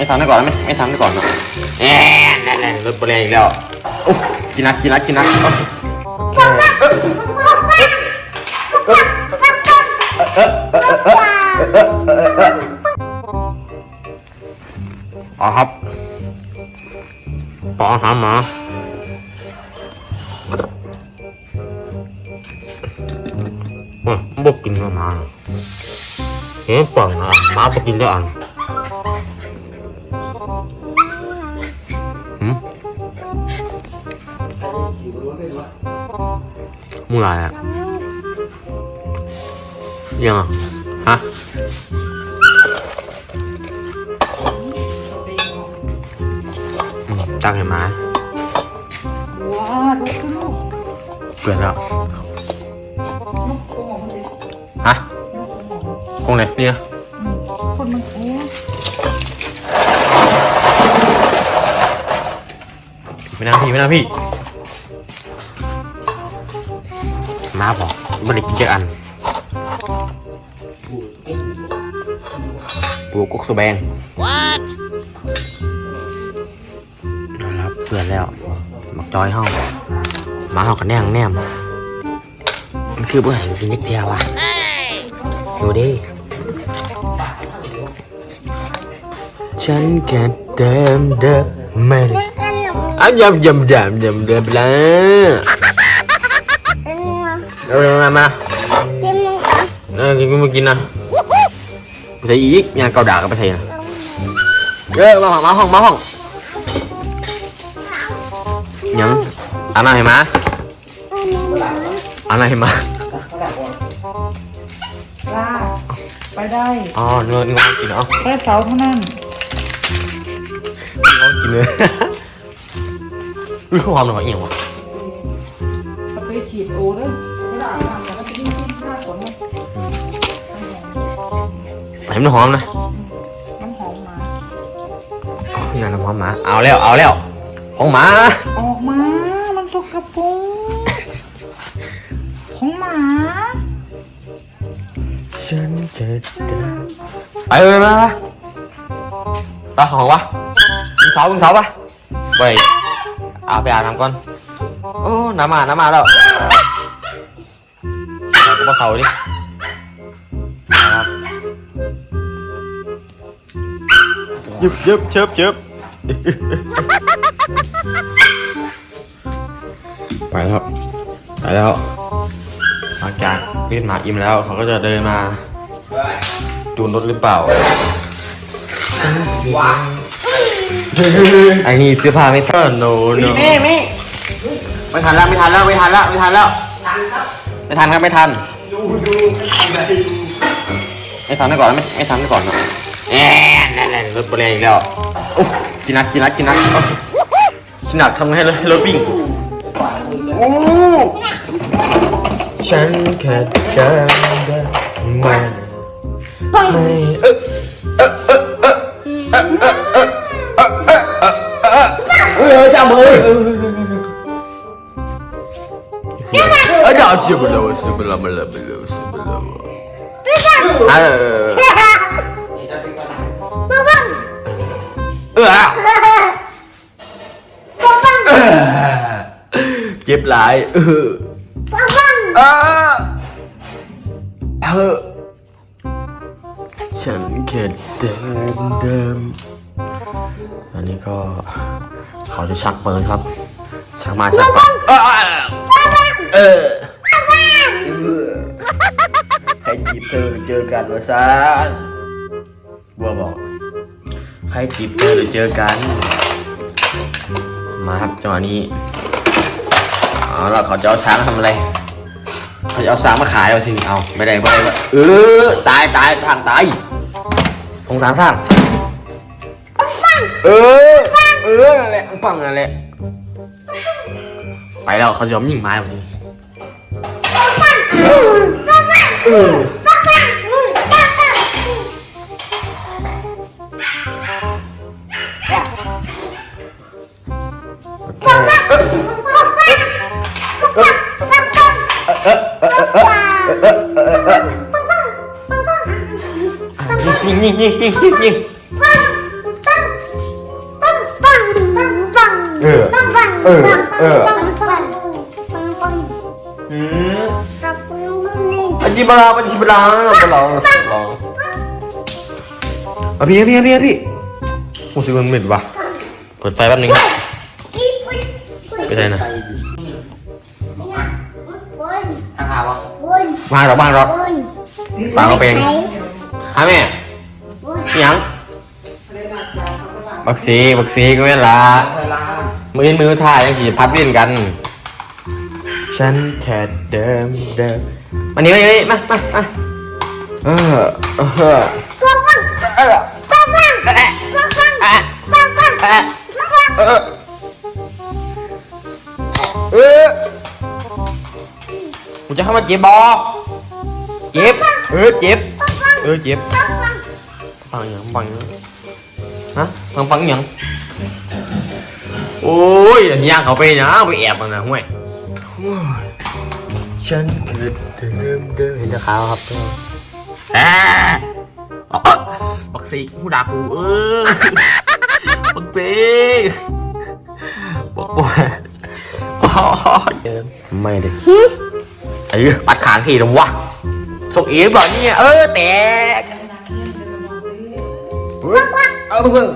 ไม่ทำได้ก่อนไม่ไม่ทำได้ก่อนนะแอนนั่นนั่นรถบริอีกแล้วโอ้กินนะกินนะกินนะโอ้อ๋อครับปอหาหมาโอ้ยบอกกินมาหมาเฮ้ยปล่อยนะหมาบอกกินได้อัน มึงอะไรอะยังอะฮะอืมตั้งให้หมาว้าลูกลูกเปลี่ยนแล้วลูกโป่งเลยฮะคงไหนเนี่ยคนมันโอ้ไม่น่าพี่ไม่น่าพี่ มาบอกไม่ได้กินเจออันปูกุกสแบงนะครับเพื่อนแล้วมักจอยห้องหมาห้องกันแนงแนมมันคือผู้หญิงกินนิดเดียวว่ะดูดิฉันแค่เดิมเดิมไม่ได้อะยำยำยำยำเดิมไปแล้ว เอามามาเออกินก็มากินนะไปใส่อีกงานเกาด่าก็ไปใส่นะเออมาห้องมาห้องมาห้องยังอันไหนมาอันไหนมาลาไปได้อ๋อเนื้อเนื้อกินเหรอแค่เสาเท่านั้นเนื้อกินเลยอุ้ยความหน่อยเอียงวะเอาไปฉีดโอเด้อเวล นมันหอมนะน้ำหอมมาอ๋องานน้ำหอมหมา เอาแล้ว เอาแล้วของหมา ออกมา มันสกปรกของหมาฉันจะเดินไปเลยมาไปตาของวะมึงเสามึงเสาปะไปเอาไปอาบน้ำก่อน โอ้ น้ำมา น้ำมาแล้วเอากูมาเสาดิ ยึบยึบเชิบเชิบไปแล้วครับไปแล้วหลังจากเล่นหมาอิ่มแล้ว เขาก็จะเดินมา จูนรถหรือเปล่าไอ้นี่เสื้อผ้าไม่ทันโนโนไม่ไม่ไม่ทันแล้วไม่ทันแล้วไม่ทันแล้วไม่ทันแล้วไม่ทันครับไม่ทันไม่ทันได้ก่อนไม่ไม่ทันได้ก่อนนะ แอนนั่นนั่นรถบริอีกแล้วโอ้กินนักกินนักกินนักกินหนักทำให้รถให้รถวิ่งโอ้ฉันแค่จำได้ไม่ไม่เออเออจับมือเออจับจิบเลยสิบลาบลาบลาสิบลาเออเออ เจ็บหลายเออเออเธอฉันแค่เดิมเดิมอันนี้ก็เขาจะชักปืนครับ ชักมาชักไปเออเออใครจีบเธอหรือเจอกันวะซานบัวบอก ใครจีบเธอหรือเจอกัน มาครับจังหวะนี้เอาแล้วเขาจะเอาช้างทำอะไรเขาจะเอาสางมาขายเอาสิเอาไม่ได้ไม่ได้เออตายตายทางตายสงสารสร้างเออเออนั่นแหละปังนั่นแหละไปแล้วเขาจะยอมยิงไม้เอาสิเออ ยิงยิงยิงยิงยิงยิงเออปังปังเออเออปังปังปังปังอืมกับปังนี่อาจิบลาอาจิบลาบลาบลาอะพี่พี่พี่พี่โอ้สิมันเหม็นว่ะเปิดไฟแป๊บนึงอีปุ่นปุ่นไปไหนนะเนี่ยบนทางหาวะบนวางหรอกวางหรอกบนปากเอาไปเองไหนฮะแม่บนอิห ยังเรียนอาจารย์เขาก็ว่าบักซีบักซีก็ไม่นละเวลามือมือถ่ายยังสีพับเล่นกัน ฉันแค่เดิมเดิมมานี่มานี่มามามาเออเออปังปังเออปังปังเออปังปังเออปังปังเออปังปังเออเออกูจะเข้ามาเจ็บบอเจ็บเออเจ็บเออเจ็บ ปังปังฟังยังฟังยังฮะฟังฟังยังโอ้ยย่างเขาไปนะไปแอบมันนะห่วยโอ้ยฉันเกิดเดิมเดิมเห็นแต่ขาวครับแอะอ๊ะบักซีกูด่ากูเออบักซีบักปวดอ๋อไม่เลยไอ้เหี้ยปัดขางทีตรงวะส่งเอ๋บ่เนี่ยเออแตก เฮ้ยเอาเพิ่ง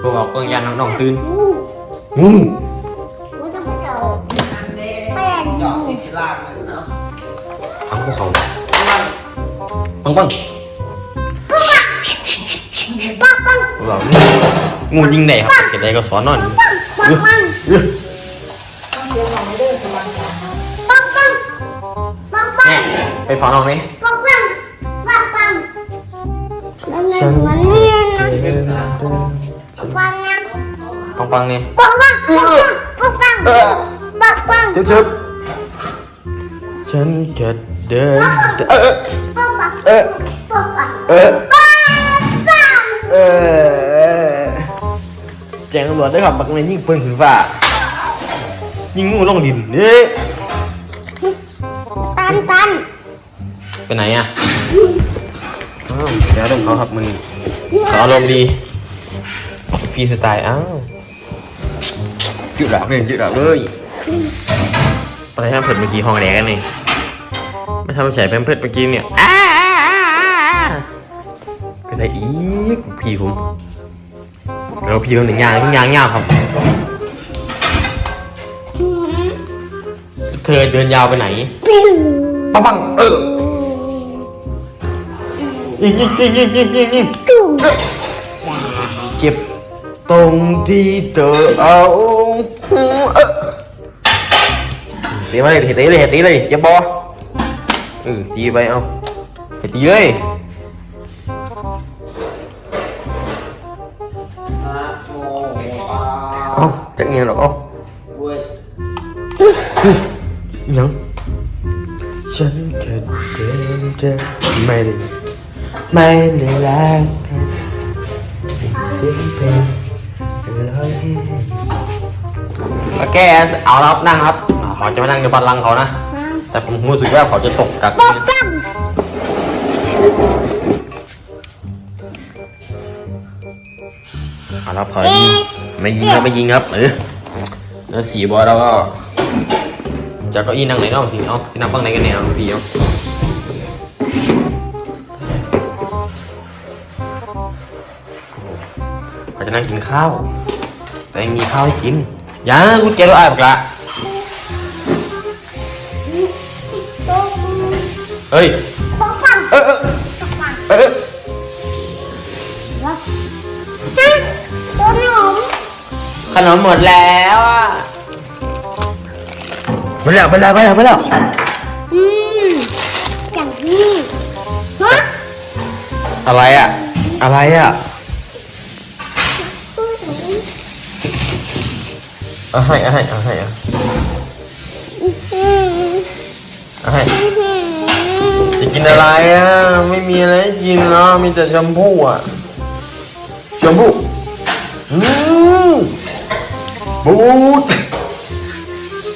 พวกเราเพิ่งยันน้องๆตื่นอู้อืมอู้จะไม่เอาอันเด้แป้งหยอกสิสิลาบเลยเนาะทำพวกเขาปังปังปังปังพวกเรางูยิงไหนครับเกิดอะไรก็สอนนอนปังปังปังเอ้ยต้องเรียนของเด้อสบายใจปังปังปังปังแม่ไปฟ้องน้องไหม แล้วไงมันเนี่ยนะปังนะปังปังนี่ปังปังปังปังปังปังชึบชึบฉันแค่เดินเออปังปังเออปังปังเออปังเออแจ้งตำรวจด้วยครับบักแม่ยิงปืนขึ้นฟ้ายิงงูลงดินเอ๊ะตันตันไปไหนอะ อ้าวเดี๋ยวเรื่องเขาครับมึงขออารมณ์ดีฟรีสไตล์อ้าวจุดดับเลยจุดดับเลยอะไรทำเผ็ดเมื่อกี้ห้องแดงกันนี่ไม่ทำใส่แพมเพิร์ดเมื่อกี้เนี่ยอ้าอ้าอ้าอ้าอ้าก็ได้อีกพี่ผมแล้วพี่คนหนึ่งยางพี่ยางยาวครับ เธอเดินยาวไปไหนปิ้วปังปังเออ ยิงยิงยิงยิงยิงยิงยิงตุ้มเจ็บตรงที่เธอเอาเออตีมาเลยตีเล ไปเอาให้ตีเลยนะโมปาเอาจักเงี้ยหรอกเอาเว้ยยังฉันแค่เดินเดินไม่ได้ไม่ได้รักเสียงเพลงลอยแกเอาครับนั่งครับอ่าเขาจะไมานั่งในบัลลังก์เขานะ แต่ผมรู้สึกว่าเขาจะตกจากปังปังเอาแล้วเขายิงไม่ยิงครับไม่ยิงครับเออแล้วสีบอลเราก็จะเก้าอี้นั่งไหนเนาะทีเนาะที่นั่งฝั่งไหนกันเนี่ยเอาพี่เนา นั่งกินข้าวแต่ยังมีข้าวให้กินยังกูเจอแล้วไอ้ายบอกละตุ้มเฮ้ยปังปังเออเออปังปังเออฮะตัวหนุ่มขนมหมดแล้วอะไปแล้วไปแล้วไปแล้วไปแล้วอืมอย่างนี้ฮะอะไรอะ อะไรอะ ตัวหนุ่ม เอาให้เอาให้เอาให้เอาอืมเอาให้อืมจะกินอะไรอะไม่มีอะไรให้กินเนาะมีแต่แชมพูอะแชมพูอืมบูด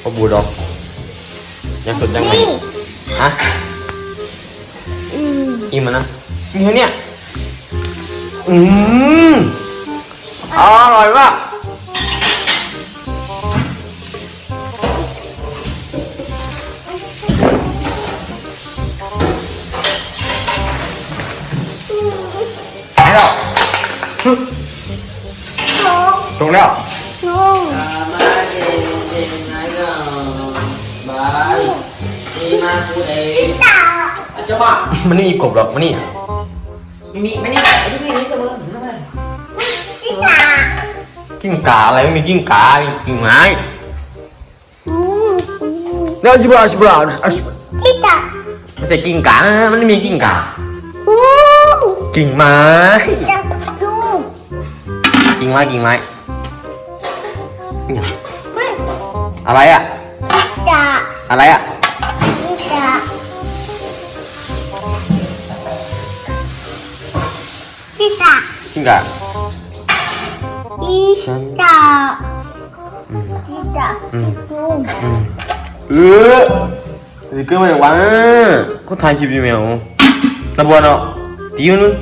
พอบูดดอกยังสดยังไงนี่ฮะอืมอิ่มมันนะมีแค่เนี้ยอืมอร่อยมาก งพี่ตาอาจจะมามันไม่มีกบหรอกมันนี่ไม่มีไม่นี่ไม่นี่นี่ตัวนึงนั่นแหละพี่ตากิ้งก่าอะไรไม่มีกิ้งก่ามีกิ่งไม้อืมเดี๋ยวชิบะชิบะชิบะพี่ตาไม่ใช่กิ้งก่านะมันไม่มีกิ้งก่าอู้กิ่งไม้จะดู กิ่งไม้กิ่งไม้เฮ้ยอะไรอะพี่ตาอะไรอะพี่ตาพี่ตากิ้งก่าพี่ตาอืมพี่ตาอืมดูอืมเออนี่ก็ไม่วะก็ถ่ายคลิปอยู่แมวตะบัวเนาะตีมันมึง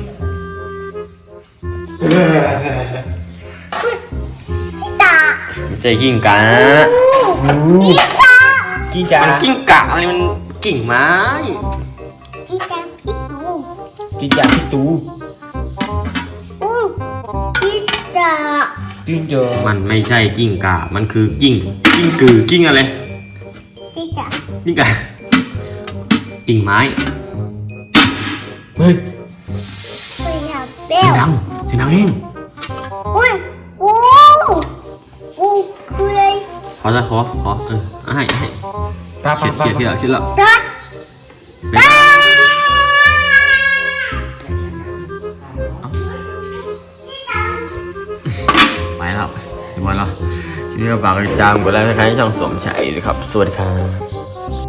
พี่ตา ไม่ใช่กิ้งก่าพี่ตากิ้งก่ามันกิ้งก่าอะไรมันกิ่งไม้พี่ตาพี่ดูกิ้งก่าที่ตูอู้พี่ตาตื่นเจอมันไม่ใช่กิ้งก่ามันคือกิ้งกิ้งกือกิ้งอะไรพี่ตากิ้งก่ากิ่งไม้เฮ้ยไปอยากเบเสียงลดังเสียงดังเอง ขอละขอขอเออให้ให้ป้าเฉีป้ายดปาเฉียดเฉียดเฉียดแล้วตัดไปไปแล้วเรียบร้อยแล้วที่นี่ก็ฝากติดตามกดไลค์ใครช่องสวมชัยด้วยครับ สวัสดีครับ